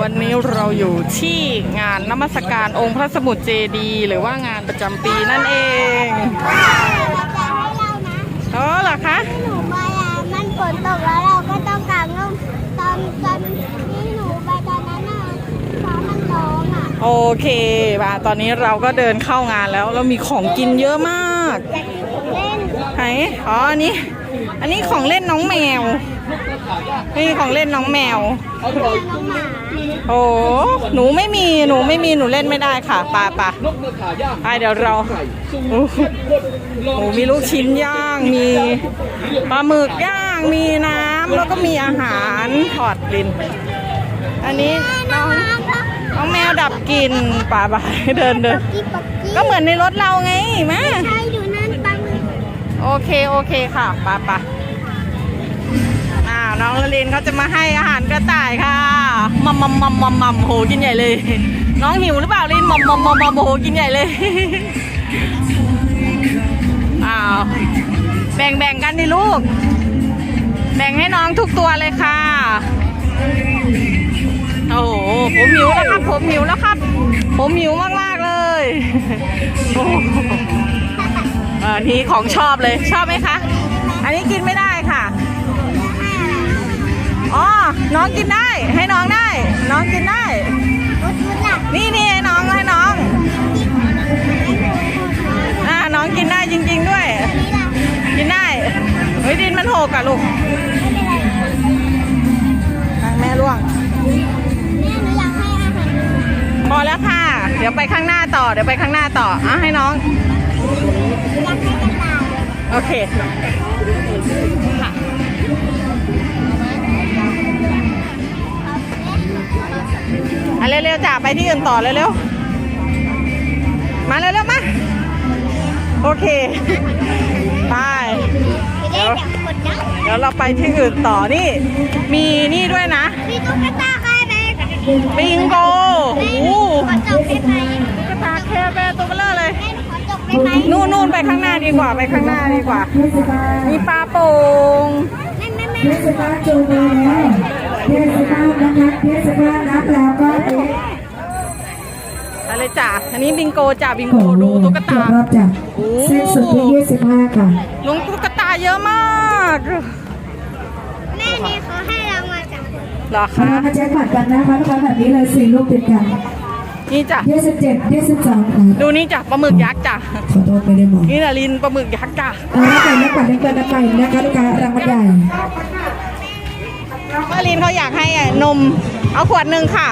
วันนี้เราอยู่ที่งานนมัสการองค์พระสมุทรเจดีย์หรือว่างานประจำปีนั่นเองเราจะให้เรานะอ๋อเหรอคะที่หนูไปอะมันฝนตกแล้วเราก็ต้องกางร่มตอนตอนที่หนูไปตอนนั้นอะฟ้ามันร้องอะ โอเคมาตอนนี้เราก็เดินเข้างานแล้วแล้วมีของกินเยอะมากอยากกินของเล่นไหนอ๋ออันนี้ อันนี้ของเล่นน้องแมว นี่ของเล่นน้องแมวเลี้ยงน้องหมา โอ้หนูไม่มีหนูไม่มีหนูเล่นไม่ได้ค่ะปาปะไปเดี๋ยวเราโอ้โหโอ้มีลูกชิ้นย่างมีปลาหมึกย่างมีน้ำแล้วก็มีอาหารทอดลินอันนี้น้องน้องแมวดับกลินป่าบายเดินเดินกิ๊บปักกิ๊บก็เหมือนในรถเราไงแม่ใช่อยู่นั่นปังโอเคโอเคค่ะปาปะอ้าว น้องละลินเขาจะมาให้อาหารกระต่ายค่ะมัมมัมมัมมัมมัมโหกินใหญ่เลย น้องหิวหรือเปล่าลินมัมมัมมัมมัมโหกินใหญ่เลยอ้าวแบ่งแบ่งกันดิลูก แบ่งให้น้องทุกตัวเลยค่ะ โอ้โหผมหิวแล้วครับ ผมหิวแล้วครับ ผมหิวมากๆเลยอ้โหเออนี่ของชอบเลยชอบไหมคะ อันนี้กินไม่ได้ อ๋อ น้องกินได้ ให้น้องได้ น้องกินได้อุดอุดล่ะนี่นี่ให้น้องให้น้อง อ่า น้องกินได้จริง ๆด้วยนี่ล่ะกินได้เฮ้ยดินมันโหกอะลูกไม่เป็นไรทางแม่ล่วงแม่หนูอยากให้อาหารพอแล้วค่ะ เดี๋ยวไปข้างหน้าต่อ เดี๋ยวไปข้างหน้าต่อ อะให้น้องอยากให้กระต่ายโอเค ไปที่อื่นต่อเร็วๆ มาเร็วๆ มา โอเค ไปจะได้จับกดนะเดี๋ยวเราไปที่อื่นต่อนี่ มีนี่ด้วยนะ มีตุ๊กตาใครไหมบิงโกโอ้โหขอจบได้ไหมกระตาแคร์แบร์ตัวเบลอเลยแม่ขอจบได้ไหมนู่นนู่นไปข้างหน้าดีกว่าไปข้างหน้าดีกว่า มีปลาโป่งแม่แม่แม่เทศกาลจูงมือแล้วเทศกาลนะครับเทศกาลนับแล้วก็ เอ๊ะอะไรจ้ะ อันนี้บิงโกจ้ะบิงโกดูตุ๊กตารอบจากเส้นสุดที่25ค่ะลุงตุ๊กตาเยอะมาก แม่นี่เขาให้รางวัลจากเหรอมาคะมาแจ็คพอตกันนะคะทุกคนแบบนี้เลยสี่ลูกติดกันนี่จ้ะ27 22ค่ะดูนี่จ้ะปลาหมึกยักษ์จ้ะขอโทษไม่ได้มองนี่แหละลินปลาหมึกยักษ์จ้ะเอาละกันนักปัดนักปัดนักไปนะคะลูกค้ารางวัลใหญ่ป้าลินเขาอยากให้นม เอาขวดหนึ่งค่ะ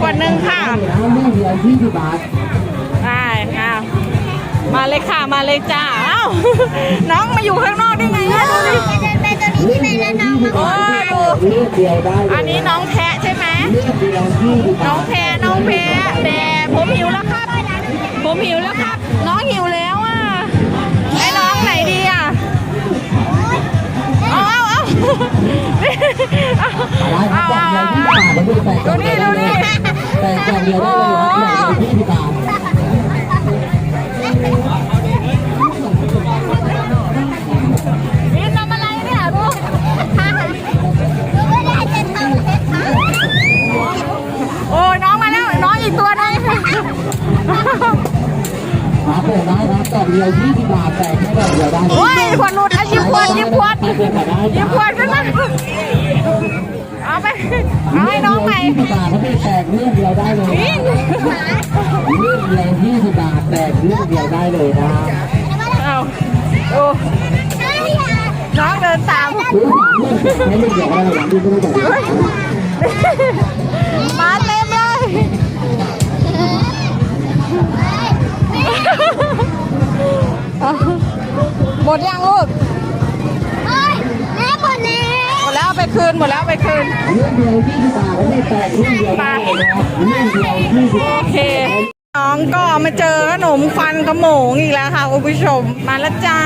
ขวดหนึ่งค่ะได้ค่ะมาเลยค่ะ มาเลยจ้าอ้าวน้องมาอยู่ข้างนอกได้ไงเนไปตัวนี้ที่แม่และน้องโอ้ยดูอันนี้น้องแพะใช่ไหมน้องแพะน้องแพะแต่ผมหิวแล้วครับ ผมหิวแล้วครับ น้องหิวแล้วอะ เอาเอาเอาเอาเอาเอาดูนี่ดูนี่แต่กล่องเดียวได้เลยครับกล่องเดียวยี่สิบบา ครับผมได้ครับกล่องเดียวยี่สิบบาทแต่แค่กล่องเดียวได้โอ้ยขวดหลุดอะหยิบขวดหยิบขวดถ้าเป็นขายได้หยิบขวดขึ้นมาเอาไปเอาให้น้องใหม่ยี่สิบบาทถ้าเป็นแตกเรื่องเดียวได้เลยนี่เรื่องเดียวยี่สิบบาทแตกเรื่องเดียวได้เลยนะเอาดูน้องเดินตามซื้อสามเรื่องไม่เรื่องเดียวได้เลยที่ไม่ต้องจ่ายมาเต็มเลย หมดยังลูกเฮ้ยแม่หมดแล้วหมดแล้วเอาไปคืนหมดแล้วเอาไปคืน เรื่องเดียวยี่สิบบาทแล้วไม่แตกเรื่องเดียวได้เลยนะเรื่องเดียวยี่สิบ โอเค น้องก็มาเจอขนมควันขโมงอีกแล้วค่ะคุณผู้ชมมาแล้วจ้า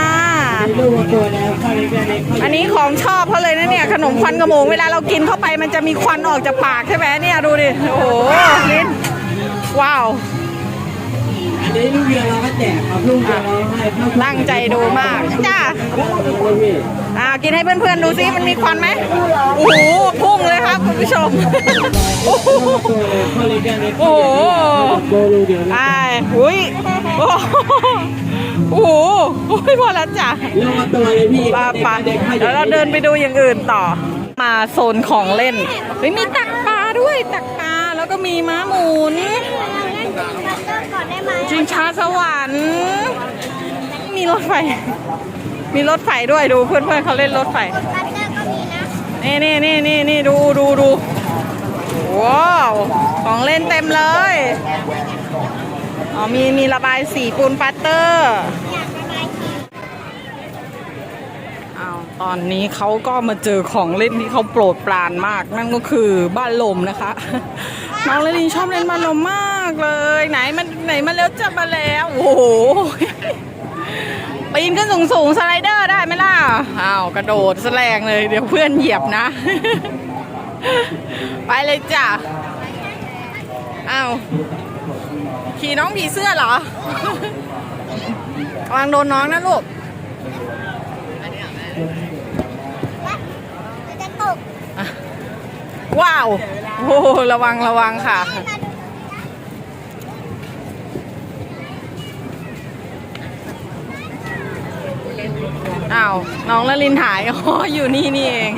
ลูกตัวแล้วเข้าเล็กเล็กอันนี้ของชอบเขาเลยนะเนี่ย ขนมควันขโมงเวลาเรากินเข้าไปมันจะมีควันออกจากปากใช่ไหมเนี่ยดูดิ โอ้โหลิ้นว้าว อันนี้ลูกเรือเราก็แจกครับลูกเรือเราให้เข้าตั้งใจดูมากจ้าอ่ากินให้เพื่อนๆดูซิมันมีควันไหมโอ้โหพุ่งเลยครับคุณผู้ชมโอ้โหตัวเลยกันเลยโอ้โหโบลูเดียวนะอ่าอุ้ยโอ้โหโอ้โหโอ้ยพอแล้วจ้ะลงมาตัวเลยพี่ปาปาเด็กๆเดี๋ยวเราเดินไปดูอย่างอื่นต่อ มาโซนของเล่นเฮ้ยมีตักปลาด้วยตักปลาแล้วก็มีม้าหมุน ได้ไหมชิงช้าสวรรค์มีรถไฟ มีรถไฟด้วยดูเพื่อนๆเขาเล่นรถไฟบัตเตอร์ก็มีนะนี่นี่นี่นี่นี่ดูดูดูว้าวของเล่นเต็มเลยอ๋อมีมีระบายสีปูนปัตเตอร์อ้าวตอนนี้เขาก็มาเจอของเล่นที่เขาโปรดปรานมาก นั่นก็คือบ้านลมนะคะ น้องเลลินชอบเล่นบ้านลมมากเลย ไหนมัน ไหนมาแล้วจะมาแล้ว โอ้โหปีนขึ้นสูงสูงๆสไลเดอร์ได้ไหมล่ะ อ้าวกระโดดแสลงเลยเดี๋ยวเพื่อนเหยียบนะ ไปเลยจ้ะ อ้าว ขี่น้องผีเสื้อเหรอระวังโดนน้องนะลูกมันจะตกว้าว โอ้โหระวังระวังค่ะ อ้าวน้องละลินถ่ายอ๋ออยู่นี่นี่เอง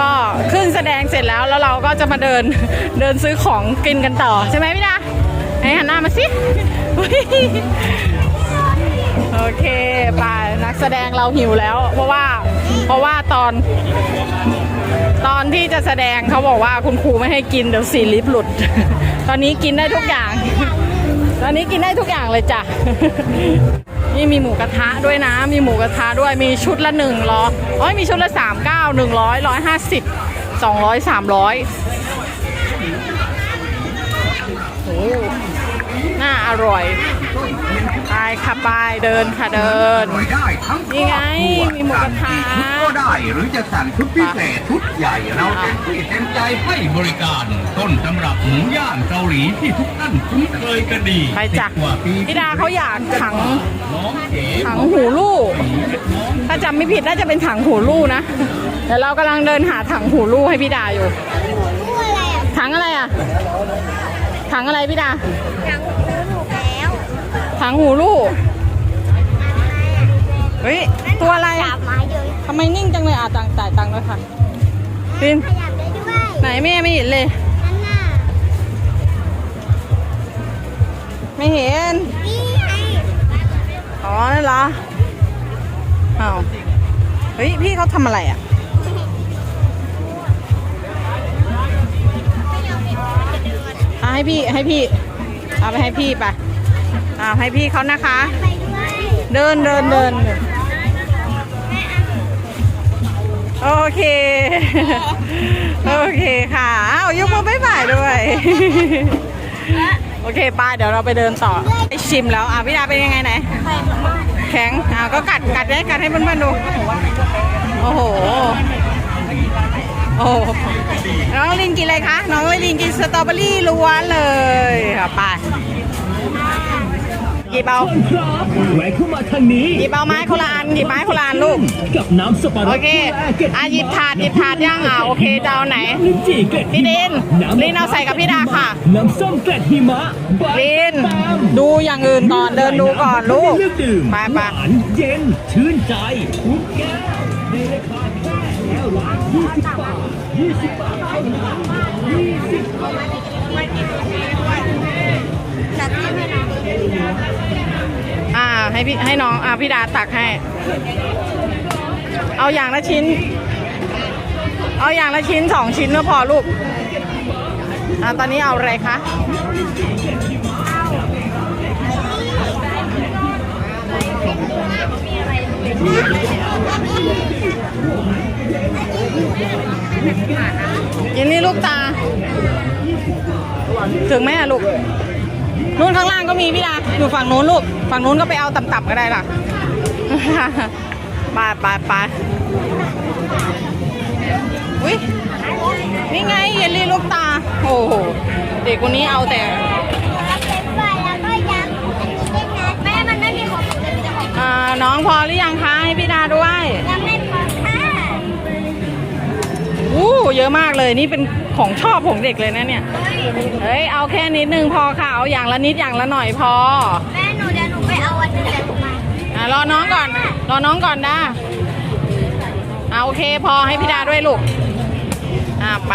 ก็ขึ้นแสดงเสร็จแล้วแล้วเราก็จะมาเดินเดินซื้อของกินกันต่อ ใช่ไหมพี่ดาไหนหันหน้ามาสิ โอเคไปนักแสดงเราหิวแล้ว เพราะว่าเพราะว่าตอน ตอนที่จะแสดงเขาบอกว่าคุณครูไม่ให้กินเดี๋ยวสีลิปหลุด ตอนนี้กินได้ทุกอย่าง ตอนนี้กินได้ทุกอย่างเลยจ้ะ นี่มีหมูกระทะด้วยนะ มีหมูกระทะด้วย มีชุดละหนึ่งร้อยอ๋อมีชุดละสามเก้าหนึ่งร้อยร้อยห้าสิบสองร้อยสามร้อย อร่อยไปค่ะไปเดินค่ะเดินได้ทั้งนี่ไงมีหมูกระทะชุดก็ได้หรือจะสั่งชุดพิเศษชุดใหญ่เราเต็มที่เต็มใจให้บริการ ต้นตำรับหมูย่างเกาหลีที่ทุกท่านคุ้นเคยกันดีไปจ้ะสิบกว่าปีพี่ดาเขาอยากถังน้องเก๋ถังหูลูกถ้าจำไม่ผิดน่าจะเป็นถังหูลูกนะเดี๋ยวเรากำลังเดินหาถังหูลูกให้พี่ดาอยู่รู้อะไรอะถังอะไรอะถังอะไรพี่ดายังรู้ถูกแล้ว ถังหูลูกเฮ้ย ตัวอะไรจับไม้เยอะทำไมนิ่งจังเลยอะตังจ่ายตังค์ด้วยค่ะปินขยับได้ด้วยไหนแม่ไม่เห็นเลย นั่นน่ะไม่เห็น นี่ไงอ๋อนั่นเหรออ้าวเฮ้ย พี่เขาทำอะไรอะเอาให้พี่ให้พี่ เอาไปให้พี่ไปเอาให้พี่เขานะคะ เดินเดินเดินโอเค โอเคค่ะอ้าวยกมือบ๊ายบายด้วย โอเคป้าเดี๋ยวเราไปเดินต่อไปชิมแล้วอะพี่ดาเป็นยังไงไหน แข็งอะก็กัดกัดได้กัดให้เพื่อนๆดู โอ้โห โอ้หน้องลินกินอะไรคะ น้องลินกินสตรอเบอรี่ล้วนเลยค่ะไป หยิบเอาแหวกเข้ามาทางนี้หยิบเอาไม้คนละอันหยิบไม้คนละอันลูกกับน้ำสปาโอร์ตเคอะหยิบถาดหยิบถาดย่างอะโอเคจะเอาไหนลิ้นจี่เกล็ดพี่ดินน้ำลินเอาใส่กับพี่ดาค่ะน้ำส้มเกล็ดหิมะใบลินแปมดูอย่างอื่นก่อนเดินดูก่อนลูกเลือกดื่มไปหไปวานเย็นชื่นใจทุกแก้วในราคาแค่แก้วละ20บาท20บาทเท่านั้น ให้พี่ให้น้องอ่าพี่ดาตักให้ เอาอย่างละชิ้น เอาอย่างละชิ้นสองชิ้นก็พอลูกอะตอนนี้เอาอะไรคะ มีพี่ดาอยู่ฝั่งนู้นลูก ฝั่งนู้นก็ไปเอาต่ำๆก็ได้ล่ะไปไปไปอุ้ยนี่ไงเยลลี่ลูกตา โอ้โห เด็กคนนี้เอาแต่รับเป็นไฟแล้วก็ยักษ์เล่นนะแม่มันไม่มีของหนูเลยมีแต่ของอ่าน้องพอหรือยังคะให้พี่ดาด้วยยังไม่พอค่ะ อู้เยอะมากเลยนี่เป็นของชอบของเด็กเลยนะเนี่ยเฮ้ยเอาแค่นิดนึงพอค่ะเอาอย่างละนิดอย่างละหน่อยพอแม่หนูเดี๋ยวหนูไปเอาวันนึงเดี๋ยวหนูมาอะรอน้องก่อน รอน้องก่อนด้าเอาโอเคพอให้พี่ดาด้วยลูกอะไป